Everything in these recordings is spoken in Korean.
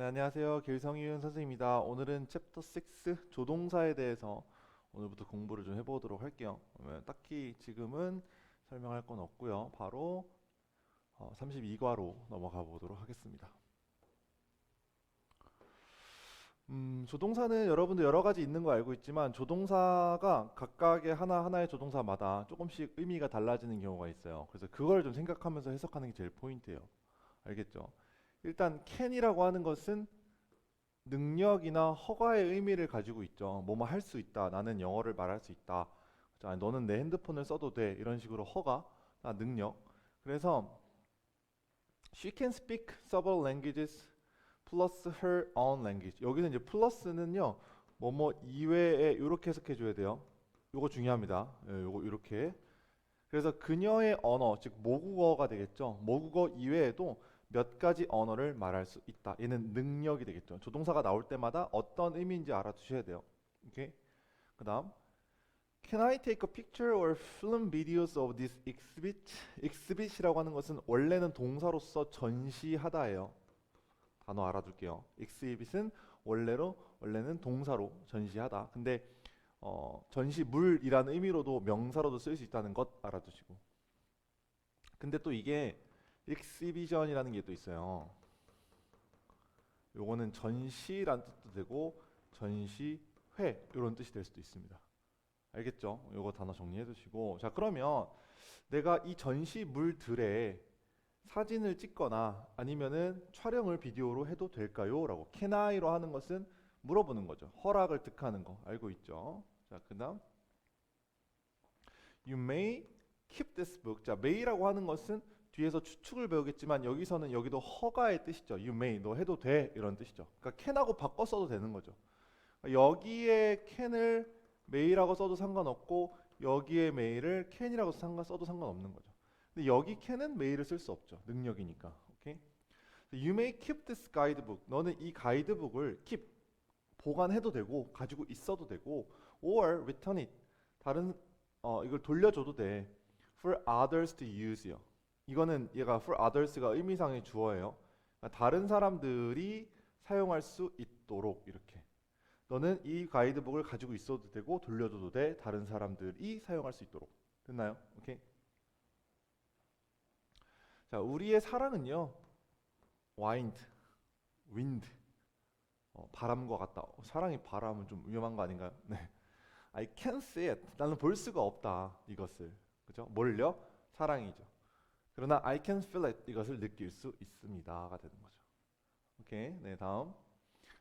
네, 안녕하세요. 길성윤 선생님입니다. 오늘은 챕터 6 조동사에 대해서 오늘부터 공부를 좀 해보도록 할게요. 딱히 지금은 설명할 건 없고요. 바로 32과로 넘어가 보도록 하겠습니다. 음, 조동사는 여러분들 여러 가지 있는 거 알고 있지만 조동사가 각각의 하나하나의 조동사마다 조금씩 의미가 달라지는 경우가 있어요. 그래서 그걸 좀 생각하면서 해석하는 게 제일 포인트예요. 알겠죠? 일단 can이라고 하는 것은 능력이나 허가의 의미를 가지고 있죠. 뭐뭐 할 수 있다. 나는 영어를 말할 수 있다. 자, 너는 내 핸드폰을 써도 돼. 이런 식으로 허가, 아, 능력. 그래서 she can speak several languages plus her own language. 여기서 이제 플러스는요. 뭐뭐 이외에 이렇게 해석해 줘야 돼요. 요거 중요합니다. 예, 요거 이렇게. 그래서 그녀의 언어, 즉 모국어가 되겠죠. 모국어 이외에도 몇 가지 언어를 말할 수 있다. 얘는 능력이 되겠죠. 조동사가 나올 때마다 어떤 의미인지 알아두셔야 돼요. 그다음 Can I take a picture or film videos of this exhibit? exhibit이라고 하는 것은 원래는 동사로서 전시하다예요. 단어 알아둘게요. exhibit은 원래로 원래는 동사로 전시하다. 근데 어, 전시물이라는 의미로도 명사로도 쓸 수 있다는 것 알아두시고. 근데 또 이게 익시비전이라는 게 또 있어요. 요거는 전시란 뜻도 되고 전시회 이런 뜻이 될 수도 있습니다. 알겠죠? 요거 단어 정리해 두시고 자 그러면 내가 이 전시물들의 사진을 찍거나 아니면은 촬영을 비디오로 해도 될까요? 라고 can I로 하는 것은 물어보는 거죠. 허락을 득하는 거 알고 있죠? 자 그다음 You may keep this book. 자 may라고 하는 것은 뒤에서 추측을 배우겠지만 여기서는 여기도 허가의 뜻이죠. You may, 너 해도 돼 이런 뜻이죠. 그러니까 can하고 바꿔 써도 되는 거죠. 그러니까 여기에 can을 may라고 써도 상관없고 여기에 may를 can이라고 써도 상관없는 거죠. 근데 여기 can은 may를 쓸 수 없죠. 능력이니까. 오케이? You may keep this guidebook. 너는 이 가이드북을 keep 보관해도 되고 가지고 있어도 되고 or return it. 다른 어 이걸 돌려줘도 돼. For others to use요. 이거는 얘가 for others가 의미상의 주어예요. 그러니까 다른 사람들이 사용할 수 있도록 이렇게. 너는 이 가이드북을 가지고 있어도 되고 돌려줘도 돼. 다른 사람들이 사용할 수 있도록. 됐나요? 오케이. 자, 우리의 사랑은요. wind, wind. 어, 바람과 같다. 어, 사랑이 바람은 좀 위험한 거 아닌가요? 네. I can't see it. 나는 볼 수가 없다. 이것을. 그죠? 뭘요? 사랑이죠. 그러나 I can feel it 이것을 느낄 수 있습니다가 되는 거죠. 오케이. 네, 다음.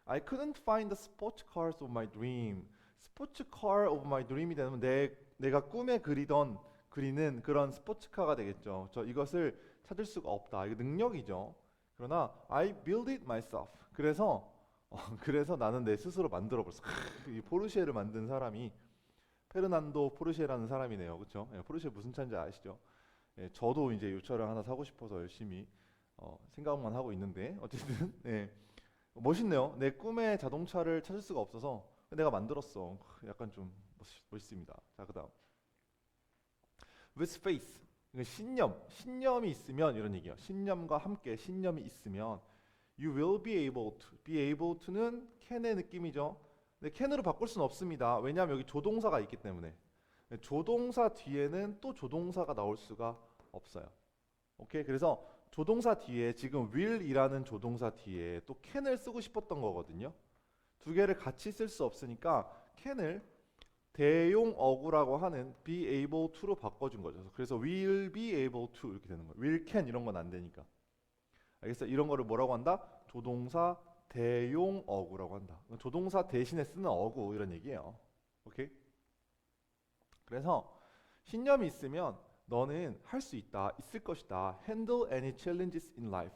I couldn't find the sports cars of my dream. 스포츠 car of my dream이 되면 내 내가 꿈에 그리던 그리는 그런 스포츠카가 되겠죠. 저 이것을 찾을 수가 없다. 이거 능력이죠. 그러나 I build it myself. 그래서 어, 그래서 나는 내 스스로 만들어 버렸어. 이 포르쉐를 만든 사람이 페르난도 포르쉐라는 사람이네요. 그렇죠? 예, 포르쉐 무슨 차인지 아시죠? 예, 저도 이제 이 차를 하나 사고 싶어서 열심히 어, 생각만 하고 있는데 어쨌든 예, 멋있네요. 내 꿈의 자동차를 찾을 수가 없어서 내가 만들었어. 약간 좀 멋있, 멋있 습니다. 자 그다음 with faith 신념 신념이 있으면 이런 얘기예요. 신념과 함께 신념이 있으면 you will be able to be able to는 can의 느낌이죠. 근데 can으로 바꿀 수는 없습니다. 왜냐하면 여기 조동사가 있기 때문에 조동사 뒤에는 또 조동사가 나올 수가 없어요. 오케이. 그래서 조동사 뒤에 지금 will이라는 조동사 뒤에 또 can을 쓰고 싶었던 거거든요. 두 개를 같이 쓸 수 없으니까 can을 대용 어구라고 하는 be able to로 바꿔준 거죠. 그래서 will be able to 이렇게 되는 거예요. will can 이런 건 안 되니까. 알겠어요? 이런 거를 뭐라고 한다? 조동사 대용 어구라고 한다. 조동사 대신에 쓰는 어구 이런 얘기예요. 오케이? 그래서 신념이 있으면 너는 할 수 있다, 있을 것이다. Handle any challenges in life.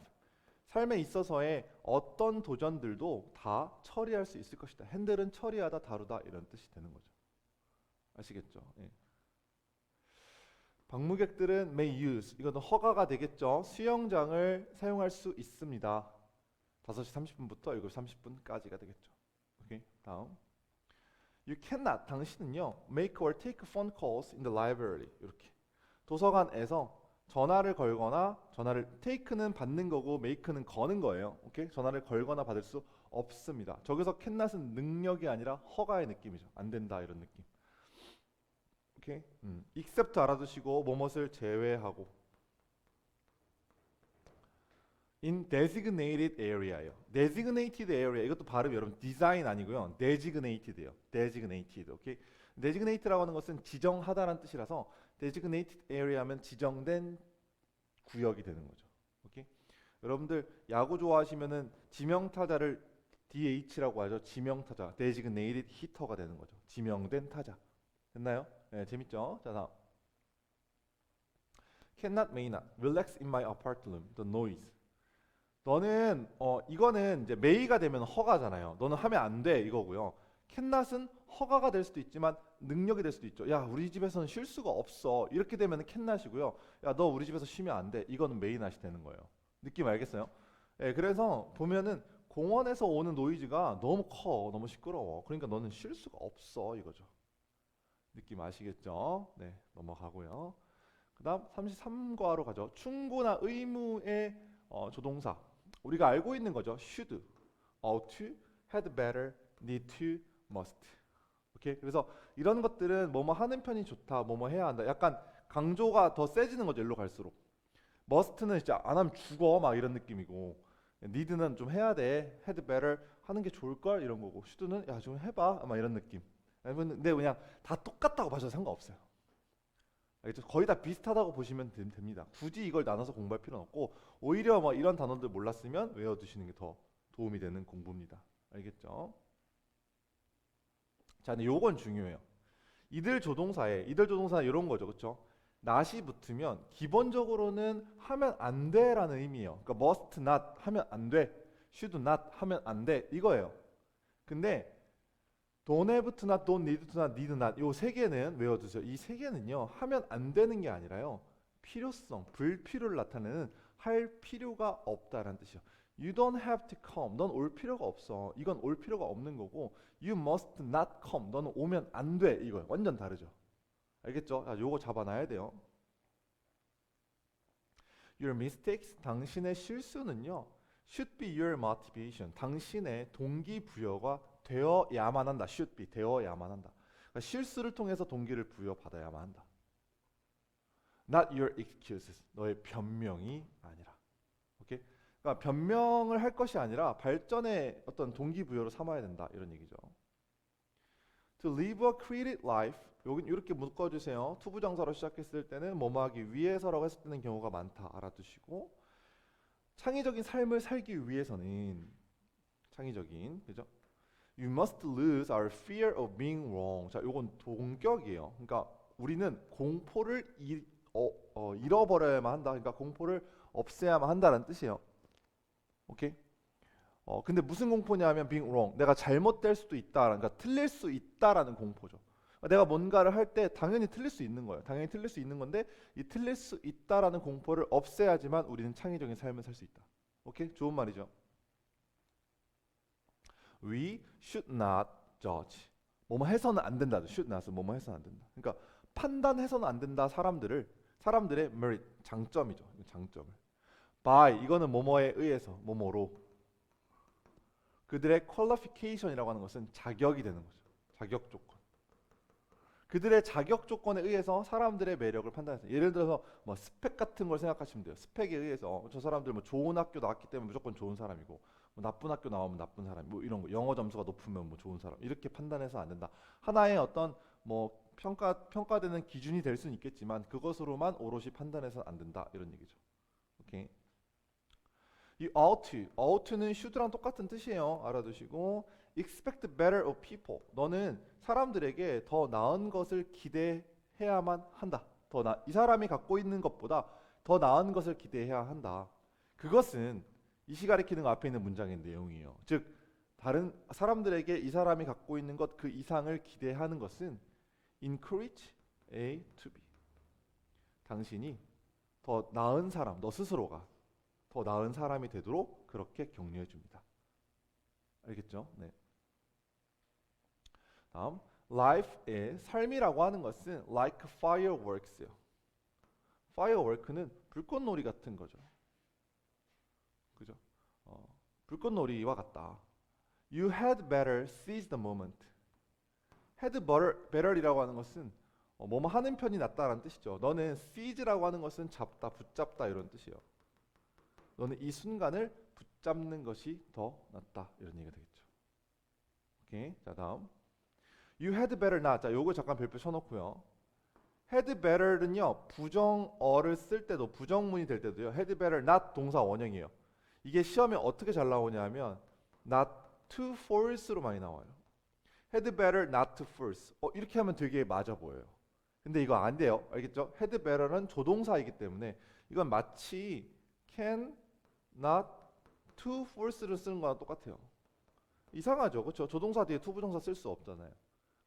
삶에 있어서의 어떤 도전들도 다 처리할 수 있을 것이다. 핸들은 처리하다, 다루다 이런 뜻이 되는 거죠. 아시겠죠? 예. 방문객들은 may use 이것은 허가가 되겠죠. 수영장을 사용할 수 있습니다. 5시 30분부터 7시 30분까지가 되겠죠. 오케이. 다음. You cannot 당신은요 make or take phone calls in the library 이렇게 도서관에서 전화를 걸거나 전화를 take는 받는 거고 make는 거는 거예요. 오케이? 전화를 걸거나 받을 수 없습니다. 저기서 캔낫은 능력이 아니라 허가의 느낌이죠. 안 된다 이런 느낌. 오케이? 음. except 알아두시고 뭐뭇을 제외하고 in designated area예요. designated area 이것도 발음 여러분 디자인 아니고요. designated예요. designated. 오케이? designated라고 하는 것은 지정하다라는 뜻이라서 designated area면 지정된 구역이 되는 거죠. 오케이? 여러분들 야구 좋아하시면은 지명 타자를 DH라고 하죠. 지명 타자. designated hitter가 되는 거죠. 지명된 타자. 됐나요? 네, 재밌죠? 자, 다음. Cannot, may not. Relax in my apartment. The noise. 너는 어 이거는 이제 may가 되면 허가잖아요. 너는 하면 안 돼 이거고요. cannot은 허가가 될 수도 있지만 능력이 될 수도 있죠. 야, 우리 집에서는 쉴 수가 없어. 이렇게 되면 cannot이고요. 야, 너 우리 집에서 쉬면 안 돼. 이거는 not이 되는 거예요. 느낌 알겠어요? 예, 그래서 보면은 공원에서 오는 노이즈가 너무 커, 너무 시끄러워. 그러니까 너는 쉴 수가 없어 이거죠. 느낌 아시겠죠? 네, 넘어가고요. 그다음 33과로 가죠. 충고나 의무의 어, 조동사. 우리가 알고 있는 거죠. should, ought had better, need to, must. 오케이? 그래서 이런 것들은 뭐뭐 하는 편이 좋다, 뭐뭐 해야 한다. 약간 강조가 더 세지는 거죠. 일로 갈수록. must는 진짜 안 하면 죽어 막 이런 느낌이고 need는 좀 해야 돼. had better 하는 게 좋을 걸 이런 거고 should는 야 좀 해봐 막 이런 느낌. 근데 그냥 다 똑같다고 봐도 상관없어요. 알겠죠? 거의 다 비슷하다고 보시면 됨- 됩니다. 굳이 이걸 나눠서 공부할 필요는 없고 오히려 뭐 이런 단어들 몰랐으면 외워두시는 게 더 도움이 되는 공부입니다. 알겠죠? 자, 근데 요건 중요해요. 이들 조동사에 이들 조동사 이런 거죠, 그렇죠? not이 붙으면 기본적으로는 하면 안 돼라는 의미예요. 그러니까 must not 하면 안 돼, should not 하면 안 돼 이거예요. 근데 don't have to not, don't need to not, need not 요세 개는 외워두세요. 이 세 개는요 하면 안 되는 게 아니라요 필요성, 불필요를 나타내는 할 필요가 없다라는 뜻이요. You don't have to come. 넌 올 필요가 없어. 이건 올 필요가 없는 거고 You must not come. 너는 오면 안 돼. 이거요. 완전 다르죠. 알겠죠? 자, 요거 잡아놔야 돼요. Your mistakes, 당신의 실수는요. should be your motivation. 당신의 동기부여가 되어야만 한다. should be 되어야만 한다. 그러니까 실수를 통해서 동기를 부여받아야만 한다. Not your excuses. 너의 변명이 아니라. 오케이? 그러니까 변명을 할 것이 아니라 발전의 어떤 동기부여로 삼아야 된다. 이런 얘기죠. To live a created life. 여기 이렇게 묶어주세요. 투부정사로 시작했을 때는 뭐뭐하기 위해서라고 했을 때는 경우가 많다. 알아두시고 창의적인 삶을 살기 위해서는 창의적인 그죠? You must lose our fear of being wrong. 자, 요건 동격이에요. 그러니까 우리는 공포를 이, 어, 어, 잃어버려야만 한다. 그러니까 공포를 없애야만 한다는 뜻이에요. 오케이? 어, 근데 무슨 공포냐면 being wrong. 내가 잘못될 수도 있다. 그러니까 틀릴 수 있다라는 공포죠. 그러니까 내가 뭔가를 할 때 당연히 틀릴 수 있는 거예요. 당연히 틀릴 수 있는 건데 이 틀릴 수 있다라는 공포를 없애야지만 우리는 창의적인 삶을 살 수 있다. 오케이? 좋은 말이죠. We should not judge. 뭐뭐 해서는 안 된다. should not은 뭐뭐 해서는 안 된다. 그러니까 판단해서는 안 된다. 사람들을 사람들의 merit 장점이죠. 장점을. by 이거는 뭐뭐에 의해서 뭐뭐로 그들의 qualification이라고 하는 것은 자격이 되는 거죠. 자격 조건. 그들의 자격 조건에 의해서 사람들의 매력을 판단해서 예를 들어서 뭐 스펙 같은 걸 생각하시면 돼요. 스펙에 의해서 저 사람들 뭐 좋은 학교 나왔기 때문에 무조건 좋은 사람이고 뭐 나쁜 학교 나오면 나쁜 사람 뭐 이런 거 영어 점수가 높으면 뭐 좋은 사람 이렇게 판단해서 안 된다. 하나의 어떤 뭐 평가 평가되는 기준이 될 수는 있겠지만 그것으로만 오롯이 판단해서 안 된다 이런 얘기죠. 오케이. 이 ought, to, ought는 should랑 똑같은 뜻이에요. 알아두시고 expect better of people. 너는 사람들에게 더 나은 것을 기대해야만 한다. 더 나, 이 사람이 갖고 있는 것보다 더 나은 것을 기대해야 한다. 그것은 이 시 가리 키는 앞에 있는 문장의 내용이에요. 즉 다른 사람들에게 이 사람이 갖고 있는 것 그 이상을 기대하는 것은 encourage A to B. 당신이 더 나은 사람, 너 스스로가 더 나은 사람이 되도록 그렇게 격려해 줍니다. 알겠죠? 네. 다음 life의 삶이라고 하는 것은 like fireworks요. firework는 불꽃놀이 같은 거죠. 어, 불꽃놀이와 같다. You had better seize the moment. had better, better이라고 하는 것은 어, 뭐뭐 하는 편이 낫다라는 뜻이죠. 너는 seize라고 하는 것은 잡다, 붙잡다 이런 뜻이에요. 너는 이 순간을 붙잡는 것이 더 낫다 이런 얘기가 되겠죠. 오케이. 자 다음. You had better not. 자 요거 잠깐 별표 쳐놓고요. had better는요 부정어를 쓸 때도 부정문이 될 때도요 had better not 동사 원형이에요. 이게 시험에 어떻게 잘 나오냐면 not to force로 많이 나와요. had better not to force. 어 이렇게 하면 되게 맞아 보여요. 근데 이거 안 돼요. 알겠죠? had better는 조동사이기 때문에 이건 마치 can not to force를 쓰는 거랑 똑같아요. 이상하죠, 그렇죠? 조동사 뒤에 to 부정사 쓸 수 없잖아요.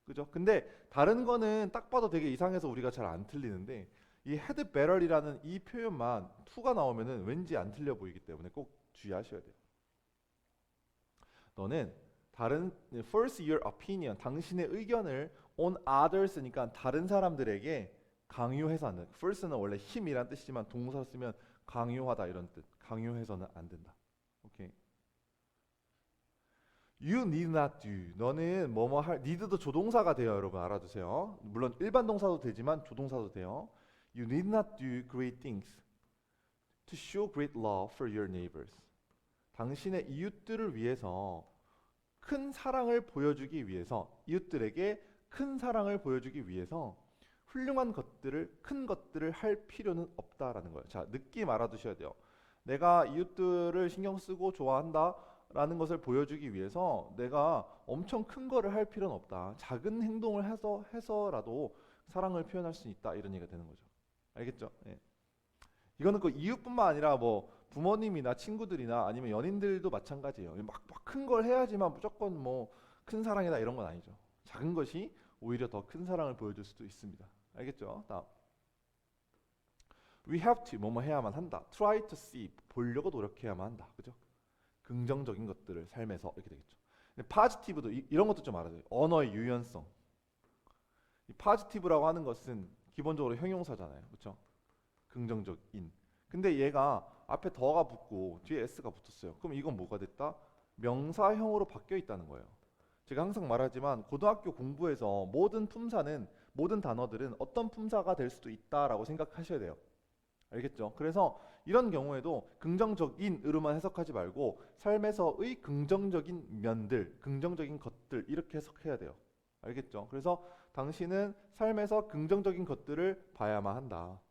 그죠? 근데 다른 거는 딱 봐도 되게 이상해서 우리가 잘 안 틀리는데 이 had better이라는 이 표현만 to가 나오면은 왠지 안 틀려 보이기 때문에 꼭 주의하셔야 돼요. 너는 다른 first your opinion 당신의 의견을 on others니까 다른 사람들에게 강요해서 안 된다. first는 원래 힘이란 뜻이지만 동사 쓰면 강요하다 이런 뜻. 강요해서는 안 된다. 오케이. You need not do. 너는 뭐뭐 할 need도 조동사가 돼요, 여러분 알아두세요. 물론 일반 동사도 되지만 조동사도 돼요. You need not do great things to show great love for your neighbors. 당신의 이웃들을 위해서 큰 사랑을 보여주기 위해서 이웃들에게 큰 사랑을 보여주기 위해서 훌륭한 것들을 큰 것들을 할 필요는 없다라는 거예요. 자, 느낌 알아두셔야 돼요. 내가 이웃들을 신경 쓰고 좋아한다 라는 것을 보여주기 위해서 내가 엄청 큰 거를 할 필요는 없다. 작은 행동을 해서 해서라도 사랑을 표현할 수 있다 이런 얘기가 되는 거죠. 알겠죠? 예. 이거는 그 이웃뿐만 아니라 뭐 부모님이나 친구들이나 아니면 연인들도 마찬가지예요. 막 큰 걸 해야지만 무조건 뭐 큰 사랑이다 이런 건 아니죠. 작은 것이 오히려 더 큰 사랑을 보여줄 수도 있습니다. 알겠죠? 다음. We have to 뭐뭐 해야만 한다. Try to see 보려고 노력해야만 한다. 그죠? 긍정적인 것들을 삶에서 이렇게 되겠죠. positive도 이, 런 것도 좀 알아야 돼요. 언어의 유연성. 이 positive라고 하는 것은 기본적으로 형용사잖아요. 그렇죠? 긍정적인. 근데 얘가 앞에 더가 붙고 뒤에 s가 붙었어요. 그럼 이건 뭐가 됐다? 명사형으로 바뀌어 있다는 거예요. 제가 항상 말하지만 고등학교 공부에서 모든 품사는 모든 단어들은 어떤 품사가 될 수도 있다라고 생각하셔야 돼요. 알겠죠? 그래서 이런 경우에도 긍정적인으로만 해석하지 말고 삶에서의 긍정적인 면들, 긍정적인 것들 이렇게 해석해야 돼요. 알겠죠? 그래서 당신은 삶에서 긍정적인 것들을 봐야만 한다.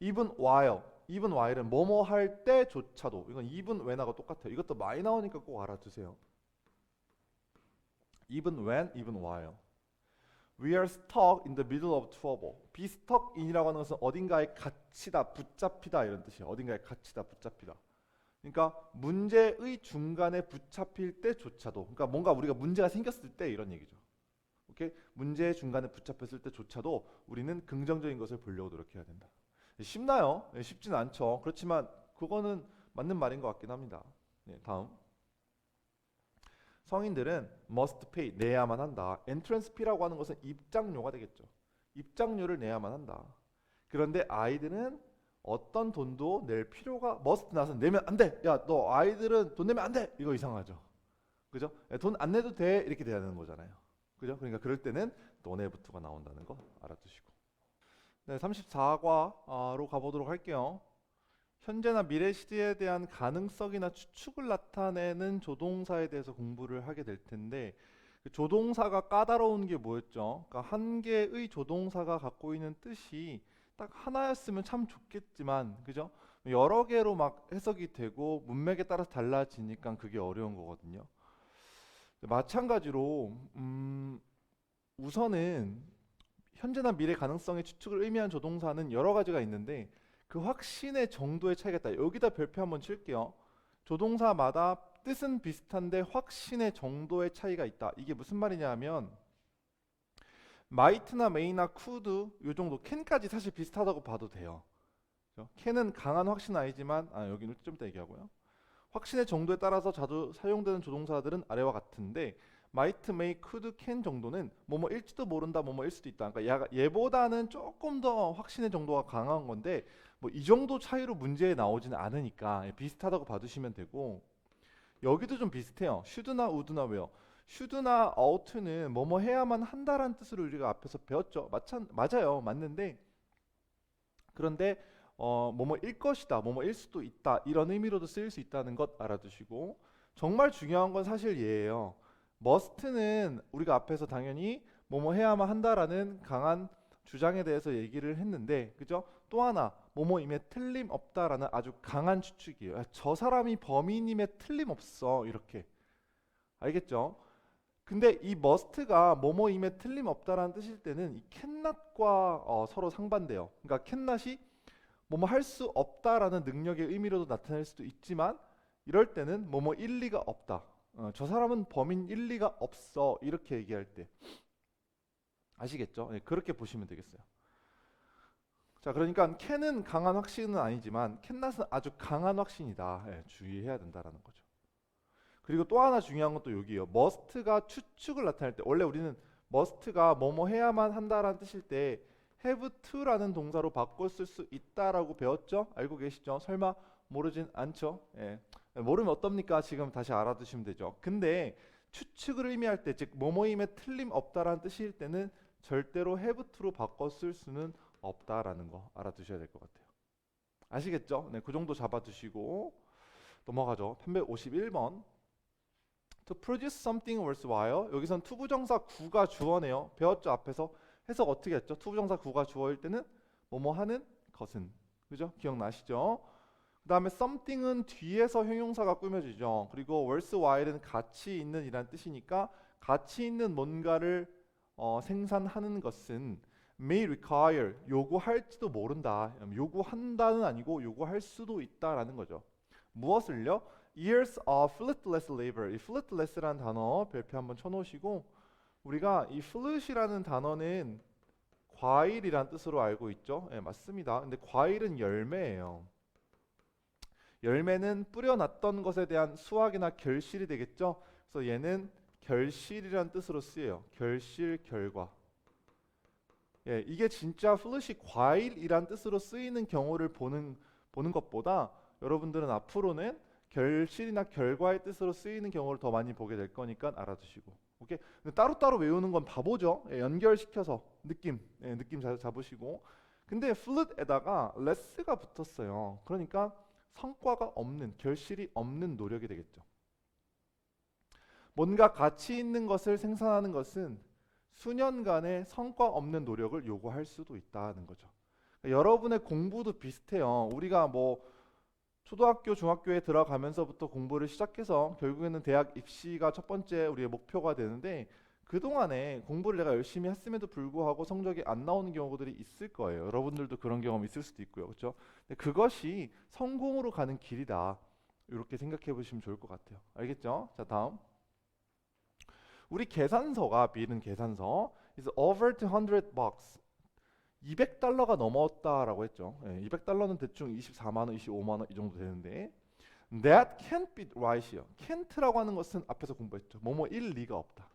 even while, even while은 뭐뭐 할 때조차도 이건 even when하고 똑같아요. 이것도 많이 나오니까 꼭 알아두세요. even when, even while. We are stuck in the middle of trouble. be stuck in이라고 하는 것은 어딘가에 갇히다, 붙잡히다 이런 뜻이에요. 어딘가에 갇히다, 붙잡히다. 그러니까 문제의 중간에 붙잡힐 때조차도, 그러니까 뭔가 우리가 문제가 생겼을 때 이런 얘기죠. 오케이? 문제의 중간에 붙잡혔을 때조차도 우리는 긍정적인 것을 보려고 노력해야 된다. 쉽나요? 네, 쉽진 않죠. 그렇지만 그거는 맞는 말인 것 같긴 합니다. 네, 다음. 성인들은 must pay 내야만 한다. entrance fee라고 하는 것은 입장료가 되겠죠. 입장료를 내야만 한다. 그런데 아이들은 어떤 돈도 낼 필요가 must 나서 내면 안 돼. 야, 너 아이들은 돈 내면 안 돼. 이거 이상하죠. 그죠? 돈 안 내도 돼. 이렇게 돼야 되는 거잖아요. 그죠? 그러니까 그럴 때는 done부터가 나온다는 거 알아두시고. 네, 34과로 가보도록 할게요. 현재나 미래 시제에 대한 가능성이나 추측을 나타내는 조동사에 대해서 공부를 하게 될 텐데 그 조동사가 까다로운 게 뭐였죠? 그러니까 한 개의 조동사가 갖고 있는 뜻이 딱 하나였으면 참 좋겠지만 그죠? 여러 개로 막 해석이 되고 문맥에 따라서 달라지니까 그게 어려운 거거든요. 마찬가지로 음, 우선은 현재나 미래 가능성의 추측을 의미한 조동사는 여러 가지가 있는데 그 확신의 정도의 차이가 있다. 여기다 별표 한번 칠게요. 조동사마다 뜻은 비슷한데 확신의 정도의 차이가 있다. 이게 무슨 말이냐면 might나 may나 could 요 정도 can까지 사실 비슷하다고 봐도 돼요. can은 강한 확신 아니지만 아 여기는 좀 이따 얘기하고요. 확신의 정도에 따라서 자주 사용되는 조동사들은 아래와 같은데 might, may, could, can 정도는 뭐뭐일지도 모른다, 뭐뭐일 수도 있다. 그러니까 얘보다는 조금 더 확신의 정도가 강한 건데 뭐 이 정도 차이로 문제에 나오지는 않으니까 예, 비슷하다고 봐주시면 되고 여기도 좀 비슷해요. should나 would나 왜요? should나 ought는 뭐뭐 해야만 한다라는 뜻으로 우리가 앞에서 배웠죠. 마찬 맞아요. 맞는데 그런데 어 뭐뭐일 것이다, 뭐뭐일 수도 있다 이런 의미로도 쓰일 수 있다는 것 알아두시고 정말 중요한 건 사실 얘예요. Must는 우리가 앞에서 당연히 뭐뭐 해야만 한다라는 강한 주장에 대해서 얘기를 했는데 그죠? 또 하나 뭐뭐임에 틀림없다라는 아주 강한 추측이에요. 야, 저 사람이 범인임에 틀림없어 이렇게 알겠죠? 근데 이 must가 뭐뭐임에 틀림없다라는 뜻일 때는 이 cannot과 어, 서로 상반돼요. 그러니까 cannot이 뭐뭐 할 수 없다라는 능력의 의미로도 나타낼 수도 있지만 이럴 때는 뭐뭐 일리가 없다. 어, 저 사람은 범인 일리가 없어 이렇게 얘기할 때 아시겠죠? 네, 그렇게 보시면 되겠어요. 자, 그러니까 캔은 강한 확신은 아니지만 캔낫은 아주 강한 확신이다. 예, 주의해야 된다라는 거죠. 그리고 또 하나 중요한 건또 여기예요. must가 추측을 나타낼 때 원래 우리는 must가 뭐뭐 해야만 한다라는 뜻일 때 have to라는 동사로 바꿔 쓸 수 있다라고 배웠죠? 알고 계시죠? 설마 모르진 않죠? 예. 모르면 어떻습니까? 지금 다시 알아두시면 되죠. 근데 추측을 의미할 때, 즉 뭐뭐임에 틀림없다라는 뜻일 때는 절대로 have to로 바꿔 쓸 수는 없다라는 거 알아두셔야 될 것 같아요. 아시겠죠? 네, 그 정도 잡아두시고 넘어가죠. 351번. To produce something worthwhile. 여기선 투부정사 구가 주어네요. 배웠죠 앞에서 해석 어떻게 했죠? 투부정사 구가 주어일 때는 뭐뭐 하는 것은 그죠? 기억나시죠? 그 다음에 something은 뒤에서 형용사가 꾸며지죠. 그리고 worthwhile은 가치 있는 이란 뜻이니까 가치 있는 뭔가를 어, 생산하는 것은 may require 요구할지도 모른다. 요구한다는 아니고 요구할 수도 있다라는 거죠. 무엇을요? years of fruitless labor. 이 fruitless라는 단어 별표 한번 쳐놓으시고 우리가 이 fruit이라는 단어는 과일이란 뜻으로 알고 있죠. 예, 맞습니다. 근데 과일은 열매예요. 열매는 뿌려놨던 것에 대한 수확이나 결실이 되겠죠. 그래서 얘는 결실이란 뜻으로 쓰여요. 결실, 결과. 예, 이게 진짜 플롯이 과일이란 뜻으로 쓰이는 경우를 보는 보는 것보다 여러분들은 앞으로는 결실이나 결과의 뜻으로 쓰이는 경우를 더 많이 보게 될 거니까 알아두시고. 오케이. 근데 따로따로 외우는 건 바보죠. 예, 연결시켜서 느낌, 예, 느낌 잘 잡으시고. 근데 플룻에다가 레스가 붙었어요. 그러니까 성과가 없는, 결실이 없는 노력이 되겠죠. 뭔가 가치 있는 것을 생산하는 것은 수년간의 성과 없는 노력을 요구할 수도 있다는 거죠. 그러니까 여러분의 공부도 비슷해요. 우리가 뭐 초등학교, 중학교에 들어가면서부터 공부를 시작해서 결국에는 대학 입시가 첫 번째 우리의 목표가 되는데 그동안에 공부를 내가 열심히 했음에도 불구하고 성적이 안 나오는 경우들이 있을 거예요. 여러분들도 그런 경험 있을 수도 있고요. 그렇죠? 근데 그것이 성공으로 가는 길이다. 이렇게 생각해 보시면 좋을 것 같아요. 알겠죠? 자, 다음. 우리 계산서가 비는 계산서 is over 200 bucks. 200달러가 넘었다라고 했죠. 예, 200달러는 대충 24만 원, 25만 원 이 정도 되는데 that can't be right이요. can't라고 하는 것은 앞에서 공부했죠. 뭐뭐 일 리가 없다.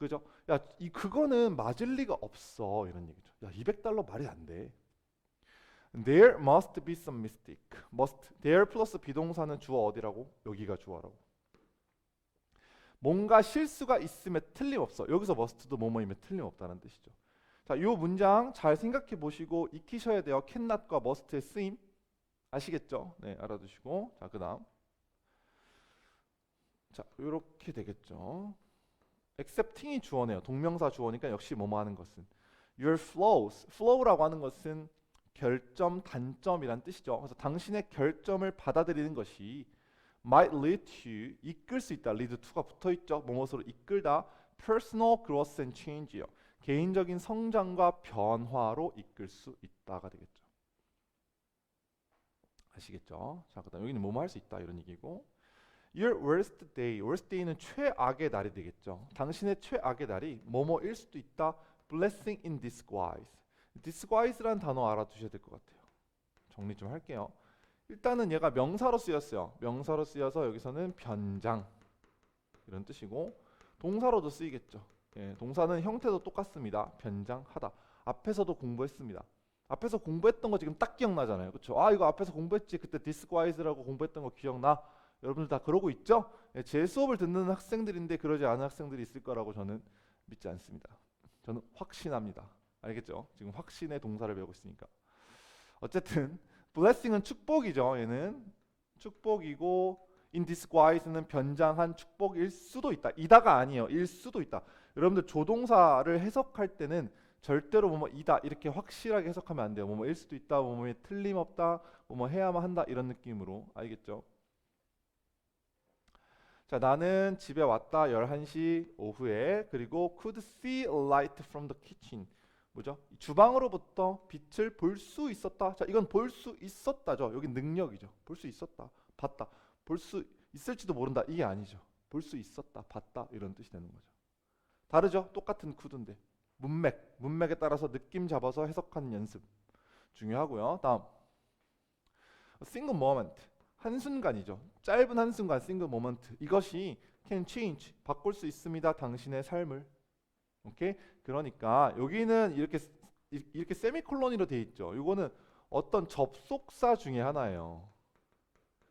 그죠? 야, 이 그거는 맞을 리가 없어 이런 얘기죠. 야, 200달러 말이 안 돼. There must be some mistake. must there 플러스 비동사는 주어 어디라고? 여기가 주어라고. 뭔가 실수가 있음에 틀림없어. 여기서 must도 뭐뭐임에 틀림없다는 뜻이죠. 자, 이 문장 잘 생각해 보시고 익히셔야 돼요. cannot과 must의 쓰임 아시겠죠? 네, 알아두시고 자, 그다음 자, 이렇게 되겠죠. Accepting이 주어네요. 동명사 주어니까 역시 뭐뭐 하는 것은 your flows. flow라고 하는 것은 결점, 단점이란 뜻이죠. 그래서 당신의 결점을 받아들이는 것이 might lead to 이끌 수 있다. lead to가 붙어 있죠. 뭐뭐로 이끌다. personal growth and change요. 개인적인 성장과 변화로 이끌 수 있다가 되겠죠. 아시겠죠? 자, 그다음 여기는 뭐뭐 할 수 있다 이런 얘기고. Your worst day, worst day는 최악의 날이 되겠죠. 당신의 최악의 날이 뭐뭐일 수도 있다. Blessing in disguise. disguise라는 단어 알아두셔야 될 것 같아요. 정리 좀 할게요. 일단은 얘가 명사로 쓰였어요. 명사로 쓰여서 여기서는 변장. 이런 뜻이고 동사로도 쓰이겠죠. 예, 동사는 형태도 똑같습니다. 변장하다. 앞에서도 공부했습니다. 앞에서 공부했던 거 지금 딱 기억나잖아요. 그렇죠? 아 이거 앞에서 공부했지. 그때 디스과이즈라고 공부했던 거 기억나? 여러분들 다 그러고 있죠? 예, 제 수업을 듣는 학생들인데 그러지 않은 학생들이 있을 거라고 저는 믿지 않습니다. 저는 확신합니다. 알겠죠? 지금 확신의 동사를 배우고 있으니까. 어쨌든 blessing은 축복이죠. 얘는 축복이고 in disguise는 변장한 축복일 수도 있다. 이다가 아니에요. 일 수도 있다. 여러분들 조동사를 해석할 때는 절대로 뭐뭐 이다 이렇게 확실하게 해석하면 안 돼요. 뭐뭐 일 수도 있다. 뭐뭐에 틀림없다. 뭐뭐 해야만 한다 이런 느낌으로 알겠죠? 자, 나는 집에 왔다 11시 오후에 그리고 could see light from the kitchen. 뭐죠? 주방으로부터 빛을 볼 수 있었다. 자, 이건 볼 수 있었다죠. 여기 능력이죠. 볼 수 있었다. 봤다. 볼 수 있을지도 모른다. 이게 아니죠. 볼 수 있었다. 봤다. 이런 뜻이 되는 거죠. 다르죠? 똑같은 could인데. 문맥, 문맥에 따라서 느낌 잡아서 해석하는 연습 중요하고요. 다음. A single moment. 한순간이죠. 짧은 한순간 single moment. 이것이 can change. 바꿀 수 있습니다. 당신의 삶을. 오케이? 그러니까 여기는 이렇게 이- 이렇게 세미콜론으로 돼 있죠. 이거는 어떤 접속사 중에 하나예요.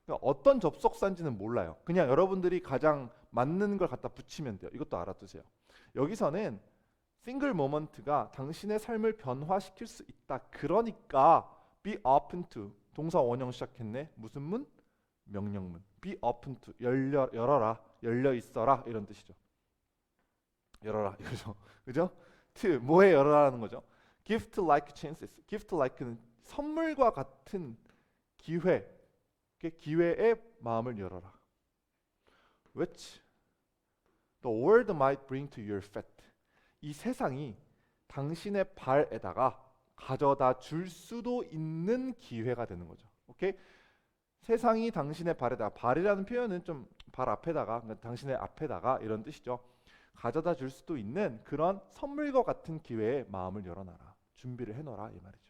그러니까 어떤 접속사인지는 몰라요. 그냥 여러분들이 가장 맞는 걸 갖다 붙이면 돼요. 이것도 알아두세요. 여기서는 싱글 모먼트가 당신의 삶을 변화시킬 수 있다. 그러니까 be open to 동사 원형 시작했네. 무슨 문? 명령문. be open to 열려 열어라. 열려 있어라 이런 뜻이죠. 열어라 이거죠. 그죠? to 뭐에 열어라는 거죠. gift like chances. gift like는 선물과 같은 기회. 그 기회의 마음을 열어라. which the world might bring to your feet. 이 세상이 당신의 발에다가 가져다 줄 수도 있는 기회가 되는 거죠. 오케이? 세상이 당신의 발에다가 발이라는 표현은 좀 발 앞에다가 그러니까 당신의 앞에다가 이런 뜻이죠. 가져다 줄 수도 있는 그런 선물과 같은 기회에 마음을 열어놔라. 준비를 해놓아라 이 말이죠.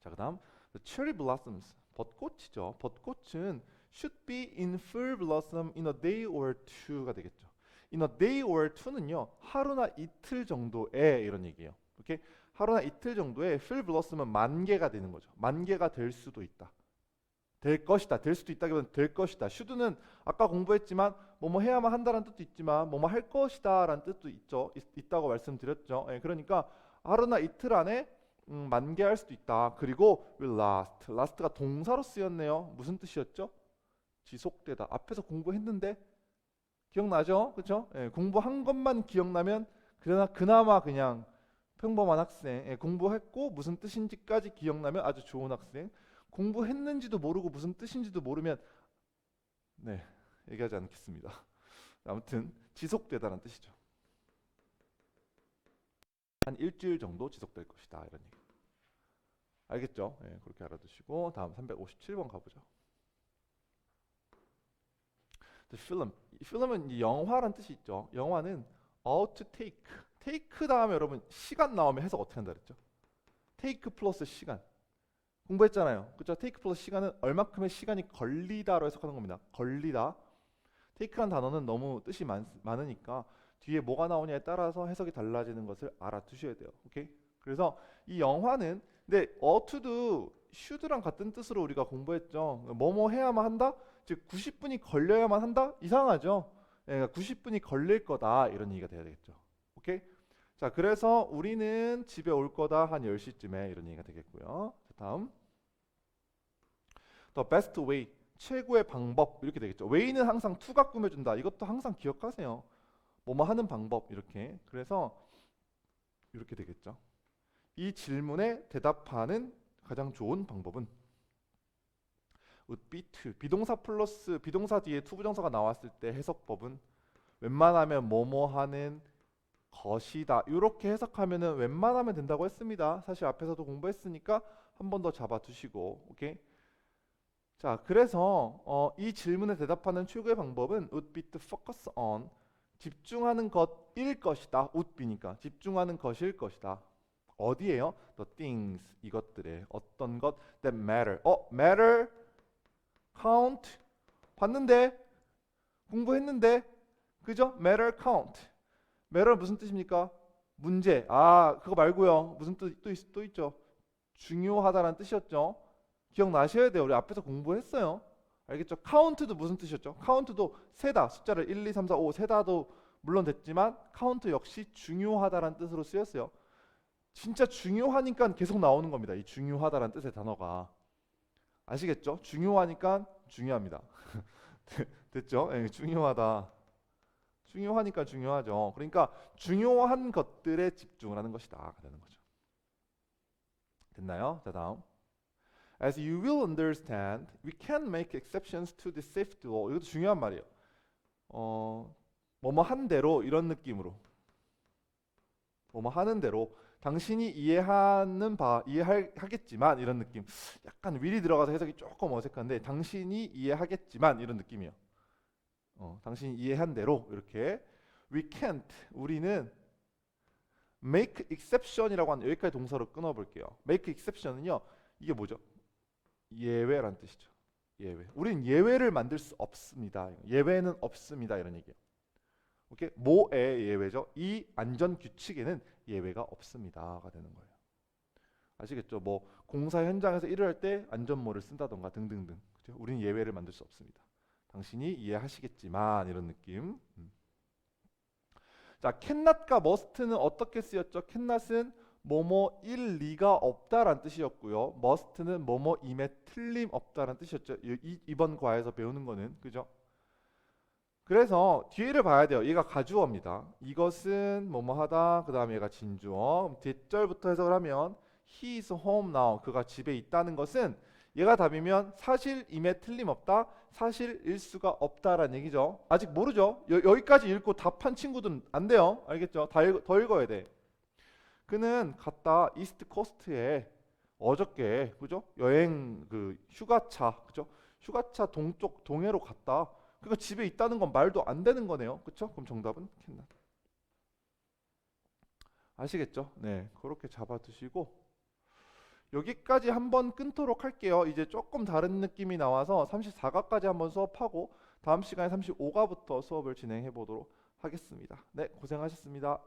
자 그다음 cherry blossoms 벚꽃이죠. 벚꽃은 should be in full blossom in a day or two가 되겠죠. in a day or two는요 하루나 이틀 정도에 이런 얘기예요. 오케이? 하루나 이틀 정도에 blossom은 만 개가 되는 거죠. 만 개가 될 수도 있다. 될 것이다. 될 수도 있다기보다는 될 것이다. should는 아까 공부했지만 뭐뭐 해야만 한다는 뜻도 있지만 뭐뭐 할 것이다라는 뜻도 있죠. 있, 다고 말씀드렸죠. 예, 그러니까 하루나 이틀 안에 음, 만개할 수도 있다. 그리고 will last. last가 동사로 쓰였네요. 무슨 뜻이었죠? 지속되다. 앞에서 공부했는데 기억나죠? 그렇죠? 예, 공부한 것만 기억나면 그러나 그나마 그냥 평범한 학생. 예, 공부했고 무슨 뜻인지까지 기억나면 아주 좋은 학생. 공부했는지도 모르고 무슨 뜻인지도 모르면 네, 얘기하지 않겠습니다. 아무튼 지속되다는 뜻이죠. 한 일주일 정도 지속될 것이다 이런 얘기. 알겠죠? 예, 그렇게 알아두시고 다음 357번 가보죠. Film은 이 영화란 뜻이 있죠. 영화는 ought take 다음에 여러분 시간 나오면 해석 어떻게 한다 그랬죠? take 플러스 시간. 공부했잖아요. 그렇죠? take 플러스 시간은 얼마큼의 시간이 걸리다로 해석하는 겁니다. 걸리다. take란 단어는 너무 뜻이 많, 많으니까 뒤에 뭐가 나오냐에 따라서 해석이 달라지는 것을 알아두셔야 돼요. 오케이? 그래서 이 영화는 근데 어투도 should랑 같은 뜻으로 우리가 공부했죠. 뭐뭐 해야만 한다? 즉 90분이 걸려야만 한다? 이상하죠. 예, 그러니까 90분이 걸릴 거다 이런 얘기가 돼야 되겠죠. 오케이? 자, 그래서 우리는 집에 올 거다 한 10시쯤에 이런 얘기가 되겠고요. 자, 다음. The best way 최고의 방법 이렇게 되겠죠. way는 항상 to가 꾸며준다. 이것도 항상 기억하세요. 뭐뭐 하는 방법 이렇게. 그래서 이렇게 되겠죠. 이 질문에 대답하는 가장 좋은 방법은 would be to 비동사 플러스 비동사 뒤에 to 부정사가 나왔을 때 해석법은 웬만하면 뭐뭐 하는 것이다. 이렇게 해석하면은 웬만하면 된다고 했습니다. 사실 앞에서도 공부했으니까 한 번 더 잡아 두시고. 오케이? 자, 그래서 어, 이 질문에 대답하는 최고의 방법은 would be to focus on 집중하는 것일 것이다. would be니까 집중하는 것일 것이다. 어디에요? The things 이것들에 어떤 것 that matter. 어, matter count 봤는데 공부했는데 그죠? matter count. Matter 무슨 뜻입니까? 문제. 아, 그거 말고요. 무슨 뜻또 있, 또 있죠? 중요하다라는 뜻이었죠. 기억나셔야 돼요. 우리 앞에서 공부했어요. 알겠죠? 카운트도 무슨 뜻이었죠? 카운트도 세다. 숫자를 1, 2, 3, 4, 5 세다도 물론 됐지만 카운트 역시 중요하다라는 뜻으로 쓰였어요. 진짜 중요하니까 계속 나오는 겁니다. 이 중요하다라는 뜻의 단어가. 아시겠죠? 중요하니까 중요합니다. 됐죠? 예, 중요하다. 중요하니까 중요하죠. 그러니까 중요한 것들에 집중을 하는 것이다. 되는 거죠. 됐나요? 자, 다음. As you will understand, we can make exceptions to the safety law. 이것도 중요한 말이에요. 어, 뭐뭐 한 대로 이런 느낌으로. 뭐뭐 하는 대로 당신이 이해하는 바 이해하겠지만 이런 느낌. 약간 will이 들어가서 해석이 조금 어색한데 당신이 이해하겠지만 이런 느낌이에요. 어, 당신이 이해한 대로 이렇게 we can't 우리는 make exception이라고 하는 여기까지 동사로 끊어 볼게요. make exception은요. 이게 뭐죠? 예외란 뜻이죠. 예외. 우린 예외를 만들 수 없습니다. 예외는 없습니다. 이런 얘기예요. 오케이? 뭐의 예외죠? 이 안전 규칙에는 예외가 없습니다가 되는 거예요. 아시겠죠? 뭐 공사 현장에서 일을 할 때 안전모를 쓴다던가 등등등. 그죠? 우린 예외를 만들 수 없습니다. 당신이 이해하시겠지만 이런 느낌. 음. 자, 캔낫과 머스트는 어떻게 쓰였죠? 캔낫은 뭐뭐 일 리가 없다란 뜻이었고요. 머스트는 뭐뭐 임에 틀림 없다란 뜻이었죠. 이, 이- 이번 과에서 배우는 거는 그죠? 그래서 뒤를 봐야 돼요. 얘가 가주어입니다. 이것은 뭐뭐하다. 그다음에 얘가 진주어. 뒷절부터 해석을 하면 he is home now. 그가 집에 있다는 것은 얘가 답이면 사실임에 틀림없다. 사실일 수가 없다라는 얘기죠. 아직 모르죠. 여, 여기까지 읽고 답한 친구들은 안 돼요. 알겠죠? 다 읽, 더 읽어야 돼. 그는 갔다 이스트 코스트에 어저께 그죠? 여행 그 휴가차 그죠? 휴가차 동쪽 동해로 갔다. 그러니까 집에 있다는 건 말도 안 되는 거네요. 그렇죠? 그럼 정답은 캔낫. 아시겠죠? 네, 그렇게 잡아두시고 여기까지 한번 끊도록 할게요. 이제 조금 다른 느낌이 나와서 34가까지 한번 수업하고 다음 시간에 35가부터 수업을 진행해 보도록 하겠습니다. 네, 고생하셨습니다.